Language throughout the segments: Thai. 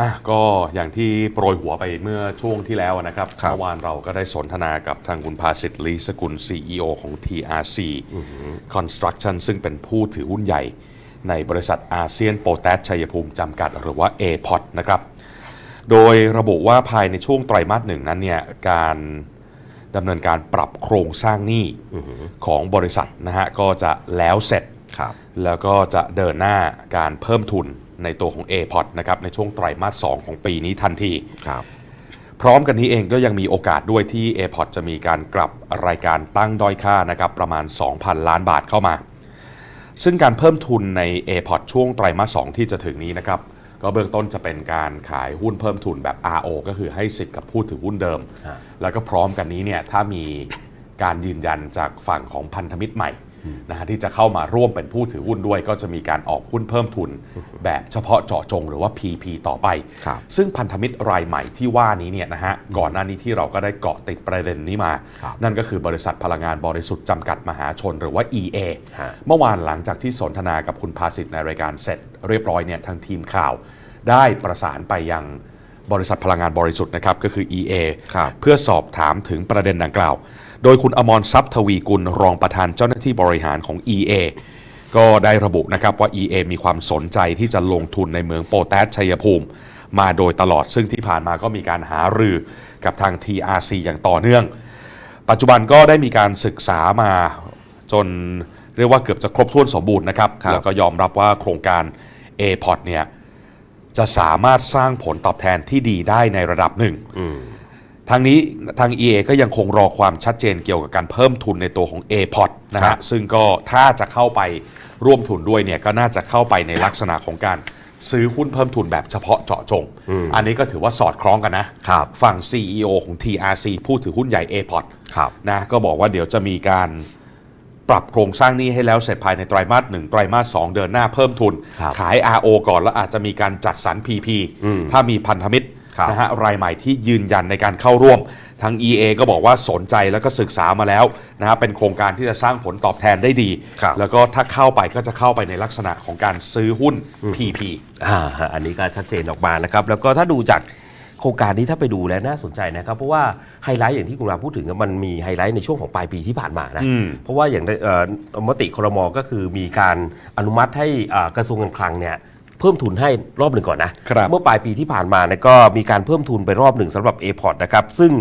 อะก็อย่างที่โปรยหัวไปเมื่อช่วงที่แล้วนะครับครับเมื่อวานเราก็ได้สนทนากับทางคุณภาสิทธิ์ลีสกุล CEO ของ TRC Construction ซึ่งเป็นผู้ถือหุ้นใหญ่ ในบริษัทอาเซียนโปรแทสชัยภูมิจำกัดหรือว่า APOT นะครับ โดยระบุว่าภายในช่วงไตรมาสหนึ่งนั้นเนี่ยการดำเนินการปรับโครงสร้างหนี้ของบริษัทนะฮะก็จะแล้วเสร็จครับแล้วก็จะเดินหน้าการเพิ่มทุน ในตัวของ APOT นะครับในช่วงไตรมาส 2 ของปีนี้ทันทีครับพร้อมกันนี้เองก็ยังมีโอกาสด้วยที่ APOT จะมีการกลับรายการตั้งด้อยค่านะครับประมาณ 2,000 ล้านบาทเข้ามา ซึ่งการเพิ่มทุนใน APOT ช่วงไตรมาส 2 ที่จะถึงนี้นะครับก็เบื้องต้นจะเป็นการขายหุ้นเพิ่มทุนแบบ RO ก็คือให้สิทธิ์กับผู้ถือหุ้นเดิมฮะแล้วก็พร้อมกันนี้เนี่ยถ้ามีการยืนยันจากฝั่งของพันธมิตรใหม่ นะฮะที่จะเข้ามาร่วมเป็นผู้ถือหุ้นด้วย ก็จะมีการออกหุ้นเพิ่มทุน แบบเฉพาะเจาะจงหรือว่า PP ต่อไป ครับซึ่งพันธมิตรรายใหม่ที่ว่านี้เนี่ยนะฮะก่อนหน้านี้ที่เราก็ได้เกาะติดประเด็นนี้มา ครับ นั่นก็คือบริษัทพลังงานบริสุทธิ์จำกัดมหาชนหรือว่า EA ฮะ เมื่อวานหลังจากที่สนทนากับคุณภาสิทธิ์ในรายการเสร็จเรียบร้อยเนี่ยทางทีมข่าว ได้ประสานไปยังบริษัทพลังงานบริสุทธิ์นะครับก็คือ EA ครับ เพื่อสอบถามถึงประเด็นดังกล่าว โดยคุณอมรทรัพย์ทวีกุลรองประธานเจ้าหน้าที่บริหารของ EA ก็ได้ระบุนะครับว่า EA มีความสนใจที่จะลงทุนในเมืองโปแตสชัยภูมิ มาโดยตลอดซึ่งที่ผ่านมาก็มีการหารือกับทาง TRC อย่างต่อเนื่อง ปัจจุบันก็ได้มีการศึกษามาจนเรียกว่าเกือบจะครบถ้วนสมบูรณ์นะครับครับแล้วก็ยอมรับว่าโครงการ APOT เนี่ยจะสามารถสร้างผลตอบแทนที่ดีได้ในระดับหนึ่งอืม ทางนี้ทาง EA ก็ยังคงรอความชัดเจนเกี่ยวกับการเพิ่มทุนในตัวของ APOT นะครัฮะบ ซึ่งก็ถ้าจะเข้าไปร่วมทุนด้วยเนี่ยก็น่าจะเข้าไปในลักษณะของการซื้อหุ้นเพิ่มทุนแบบเฉพาะเจาะจง อันนี้ก็ถือว่าสอดคล้องกันนะครับ ฝั่ง CEO ของ TRC ผู้ถือหุ้นใหญ่ APOT ครับ นะก็บอกว่าเดี๋ยวจะมีการปรับโครงสร้างหนี้ให้แล้วเสร็จภายในไตรมาสหนึ่งไตรมาสสองเดินหน้าเพิ่มทุน ครับขาย RO ก่อนแล้วอาจจะมีการจัดสรร PP อืมถ้ามีพันธมิตรครับ นะฮะรายใหม่ที่ยืนยันในการเข้าร่วม ทาง EA ก็บอกว่าสนใจแล้วก็ศึกษามาแล้วนะฮะเป็นโครงการที่จะสร้างผลตอบแทนได้ดี ครับแล้วก็ถ้าเข้าไปก็จะเข้าไปในลักษณะของการซื้อหุ้น PP อ่าฮะอันนี้ก็ชัดเจนออกมานะครับ แล้วก็ถ้าดูจากโครงการนี้ถ้าไปดูแล้วน่าสนใจนะครับ เพราะว่าไฮไลท์อย่างที่คุณราพูดถึงอะมันมีไฮไลท์ในช่วงของปลายปีที่ผ่านมานะ อืม เพราะว่าอย่างเอ่อมติครมก็คือมีการอนุมัติให้อ่ากระทรวงการคลังเนี่ย เพิ่มทุนให้รอบหนึ่งก่อนนะครับเมื่อปลายปีที่ผ่านมาเนี่ยก็มีการเพิ่มทุนไปรอบหนึ่งสำหรับ a p o r t นะครับซึ่ง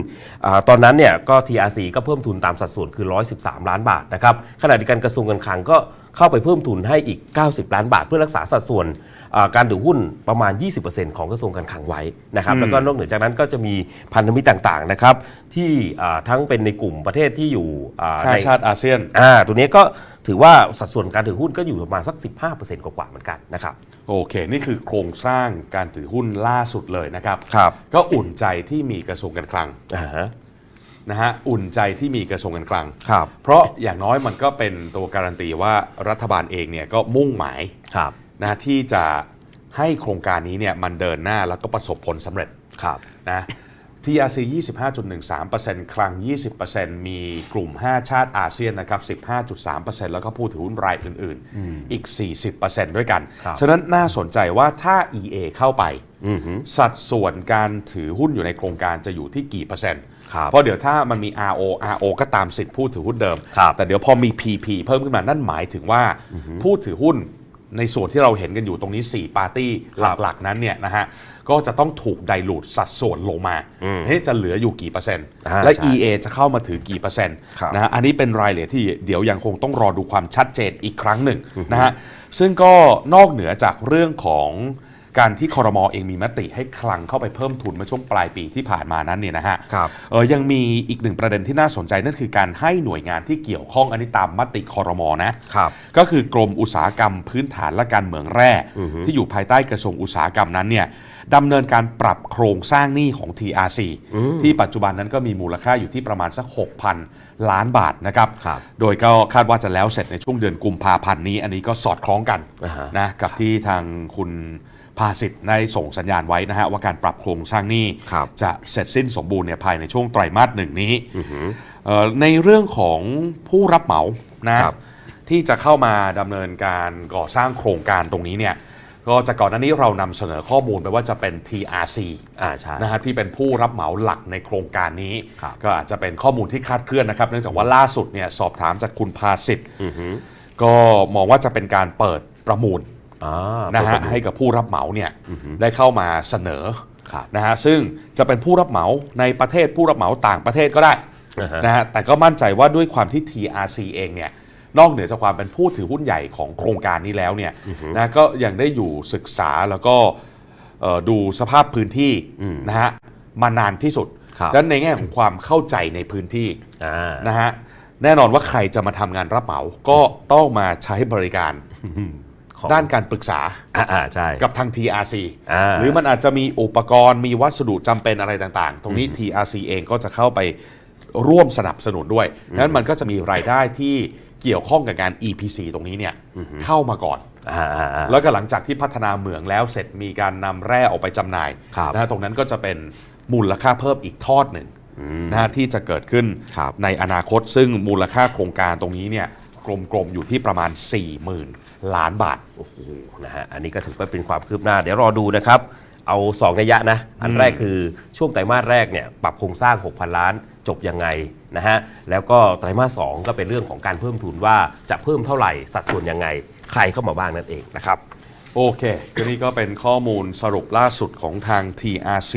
อาตอนนั้นเนี่ยก็ TRC ก็เพิ่มทุนตามสัดส่วนคือ 113 ล้านบาทนะครับขณะเดียวกันกระทรวงการคลังก็เข้าไปเพิ่มทุนให้อีก 90 ล้านบาท เพื่อรักษาสัดส่วนอ่าการถือหุ้นประมาณ 20%ของกระทรวงการคลังไว้นะครับแล้วก็นอกเหนือจากนั้นก็จะมีพันธมิตรต่างๆนะครับที่อ่าทั้งเป็นในกลุ่มประเทศที่อยู่อ่าห้าในชาติอาเซียนอ่าตัวนี้ก็ถือว่าสัดส่วนการถือหุ้นก็อยู่ประมาณสัก 15%กว่าๆเหมือนกันนะครับ โอเค นี่คือโครงสร้างการถือหุ้นล่าสุดเลยนะครับ ครับ ก็อุ่นใจที่มีกระทรวงการคลังอ่าฮะ นะฮะอุ่นใจที่มีกระทรวงการคลัง ครับ เพราะอย่างน้อยมันก็เป็นตัวการันตีว่ารัฐบาลเองเนี่ยก็มุ่งหมายครับ นะที่จะให้โครงการนี้เนี่ยมันเดินหน้าแล้วก็ประสบผลสำเร็จครับ นะ TRC 25.13%คลัง 20%มีกลุ่ม 5 ชาติอาเซียนนะครับ 15.3%แล้วก็ผู้ถือหุ้นรายอื่นๆ อีก 40%ด้วยกันครับฉะนั้นน่าสนใจว่าถ้า EA เข้าไปอือฮึสัดส่วนการถือหุ้นอยู่ในโครงการจะอยู่ที่กี่เปอร์เซ็นต์ครับเพราะเดี๋ยวถ้ามันมี RO RO ก็ตามสิทธิ์ผู้ถือหุ้นเดิมครับแต่เดี๋ยวพอมี PP เพิ่มขึ้นมานั่นหมายถึงว่าผู้ถือหุ้นในส่วนที่เราเห็นกันอยู่ตรงนี้ 4 ปาร์ตี้หลักๆนั้นเนี่ยนะฮะ ก็จะต้องถูกไดลูดสัดส่วนลงมาเฮ้ยจะเหลืออยู่กี่เปอร์เซ็นต์อ่าและใช่ EA จะเข้ามาถือกี่เปอร์เซ็นต์ครับนะฮะอันนี้เป็นรายละเอียดที่เดี๋ยวยังคงต้องรอดูความชัดเจนอีกครั้งหนึ่งนะฮะซึ่งก็นอกเหนือจากเรื่องของ การที่คอรมอเองมีมติให้คลังเข้าไปเพิ่มทุนเมื่อช่วงปลายปีที่ผ่านมานั้นเนี่ยนะฮะครับเออยังมีอีกหนึ่งประเด็นที่น่าสนใจนั่นคือการให้หน่วยงานที่เกี่ยวข้องอันนี้ตามมติคอรมอนะครับก็คือกรมอุตสาหกรรมพื้นฐานและการเมืองแร่ที่อยู่ภายใต้กระทรวงอุตสาหกรรมนั้นเนี่ยดำเนินการปรับโครงสร้างหนี้ของ TRC ที่ปัจจุบันนั้นก็มีมูลค่าอยู่ที่ประมาณสัก 6,000 ล้านบาทนะครับครับโดยก็คาดว่าจะแล้วเสร็จในช่วงเดือนกุมภาพันธ์นี้ อันนี้ก็สอดคล้องกันอ่าฮะนะกับที่ทางคุณภาสิทธิ์ได้ส่งสัญญาณไว้นะฮะว่าการปรับโครงสร้างหนี้ครับจะเสร็จสิ้นสมบูรณ์เนี่ยภายในช่วงไตรมาสหนึ่งนี้เอ่อในเรื่องของผู้รับเหมานะครับที่จะเข้ามาดำเนินการก่อสร้างโครงการตรงนี้เนี่ยก็จากก่อนหน้านี้เรานำเสนอข้อมูลไปว่าจะเป็น TRC อ่าใช่นะฮะที่เป็นผู้รับเหมาหลักในโครงการนี้ครับก็อาจจะเป็นข้อมูลที่คลาดเคลื่อนนะครับ เนื่องจากว่าล่าสุดเนี่ยสอบถามจากคุณภาสิทธิ์อือฮึก็มองว่าจะเป็นการเปิดประมูลอ่า นะฮะเปิดประมูลให้กับผู้รับเหมาเนี่ยได้เข้ามาเสนอครับนะฮะซึ่งจะเป็นผู้รับเหมาในประเทศผู้รับเหมาต่างประเทศก็ได้อ่าฮะนะฮะแต่ก็มั่นใจว่าด้วยความที่ TRC เองเนี่ยนอกเหนือจากความเป็นผู้ถือหุ้นใหญ่ของโครงการนี้แล้วเนี่ยนะก็ยังได้อยู่ศึกษาแล้วก็เอ่อดูสภาพพื้นที่นะฮะมานานที่สุดครับดังนั้นในแง่ของความเข้าใจในพื้นที่อ่านะฮะแน่นอนว่าใครจะมาทำงานรับเหมาก็ต้องมาใช้บริการของ ด้านการปรึกษาอ่าอ่าใช่กับทาง TRC อ่าหรือมันอาจจะมีอุปกรณ์มีวัสดุจำเป็นอะไรต่างๆ ตรงนี้ TRC เองก็จะเข้าไปร่วมสนับสนุนด้วยนั้นมันก็จะมีรายได้ที่เกี่ยวข้องกับการ EPC ตรงนี้เนี่ยเข้ามาก่อนอ่าอ่าอ่าแล้วก็หลังจากที่พัฒนาเหมืองแล้วเสร็จมีการนำแร่ออกไปจำหน่ายครับนะฮะตรงนั้นก็จะเป็นมูลค่าเพิ่มอีกทอดหนึ่งนะฮะที่จะเกิดขึ้นครับในอนาคตซึ่งมูลค่าโครงการตรงนี้เนี่ยก ลมๆ อยู่ที่ประมาณ 40,000 ล้านบาท โอ้โหนะฮะอันนี้ก็ถือว่าเป็นความคืบหน้า เดี๋ยวรอดูนะครับ เอา2นัยยะนะ อันแรกคือช่วงไตรมาสแรกเนี่ยปรับโครงสร้าง 6,000 ล้านจบยังไงนะฮะแล้วก็ไตรมาส2ก็เป็นเรื่องของการเพิ่มทุนว่าจะเพิ่มเท่าไหร่สัดส่วนยังไง ใครเข้ามาบ้างนั่นเองนะครับ โอเคก็นี่ก็เป็นข้อมูลสรุปล่าสุดของทาง TRC